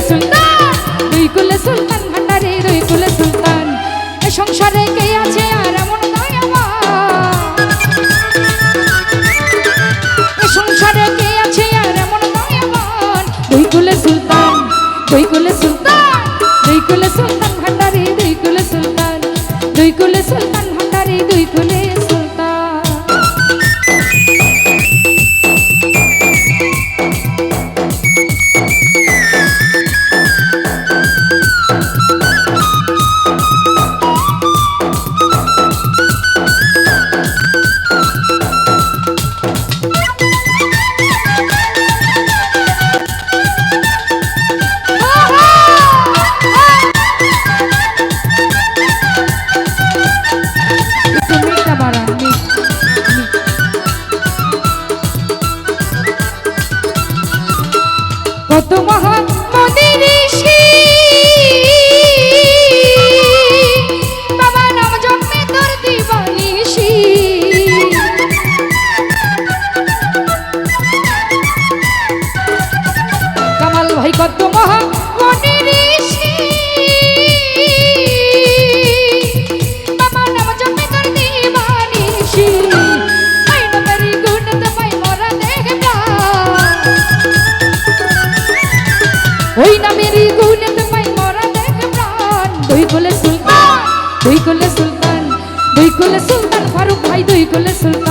কুলে সুলতান দুই কত ওই নামেরই গুণে তোমায় মরা দেখ প্রাণ। দুই কোলে সুলতান, দুই কোলে সুলতান, দুই কোলে সুলতান ফারুক ভাই, দুই কোলে সুলতান।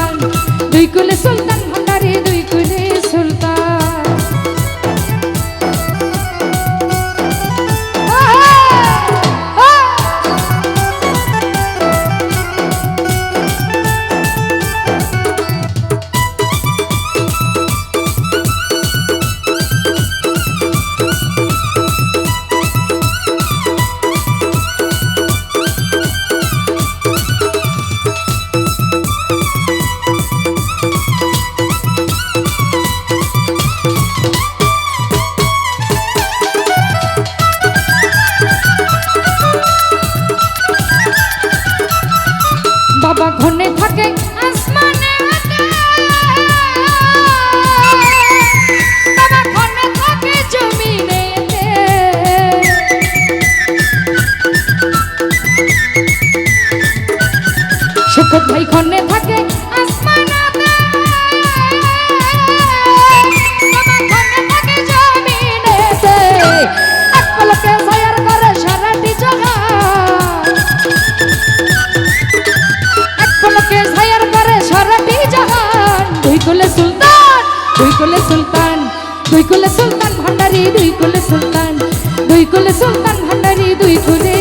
বাবা ঘনে থাকে আসমানে বাবা ঘনে থাকে জমিনে সুখত ভাই ঘনে দুই কুলে সুলতান ভান্ডারি দুই কুলে সুলতান দুই কুলে সুলতান ভান্ডারি দুই কুলে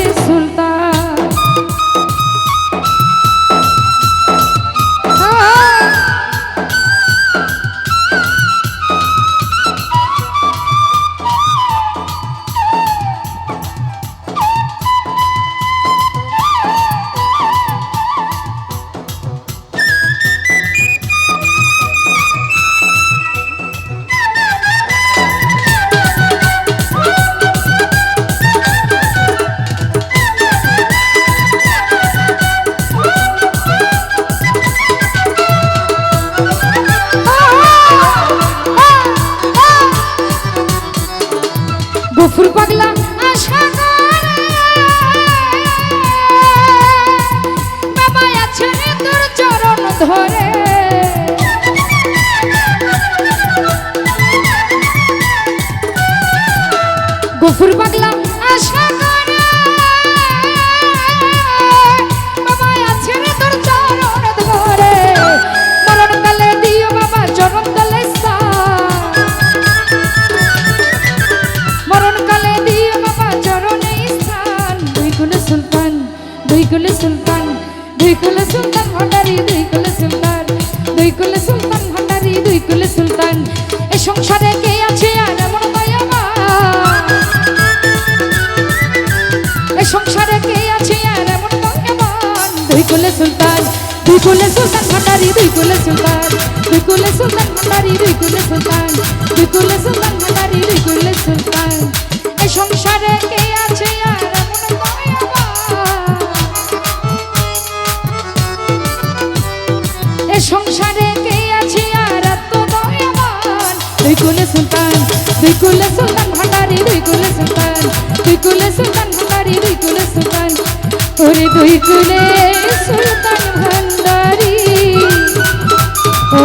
ধরে। গফুর পাগলা আশা করে। বাবা আছে রে তোর চরণ ধরে। মরণ কালে দিও বাবা, চরণ তলে স্থান। মরণকালে দিও বাবা, চরণে স্থান। দুই কুলে সুলতান, দুই কুলে সুলতান, দুই কুলে সুলতান কুলে সুলতান দুই কুলে সুলতান ভান্ডারি, দুই কুলে সুলতান। এ সংসারে কে আছে আর এমন এ সংসারে কে আছে আর এমন দুই কুলে সুলতান, দুই কুলে সুলতান ভান্ডারি, দুই কুলে সুলতান। দুই কুলে সুলতান ভান্ডারি, দুই কুলে সুলতান। দুই কুলে সুলতান ভান্ডারি দুই কুলে সুলতান ভান্ডারি দুই কুলে সুলতান দুই কুলে সুলতান ভান্ডারি দুই কুলে সুলতান ওরে দুই কুলে সুলতান ভান্ডারি ও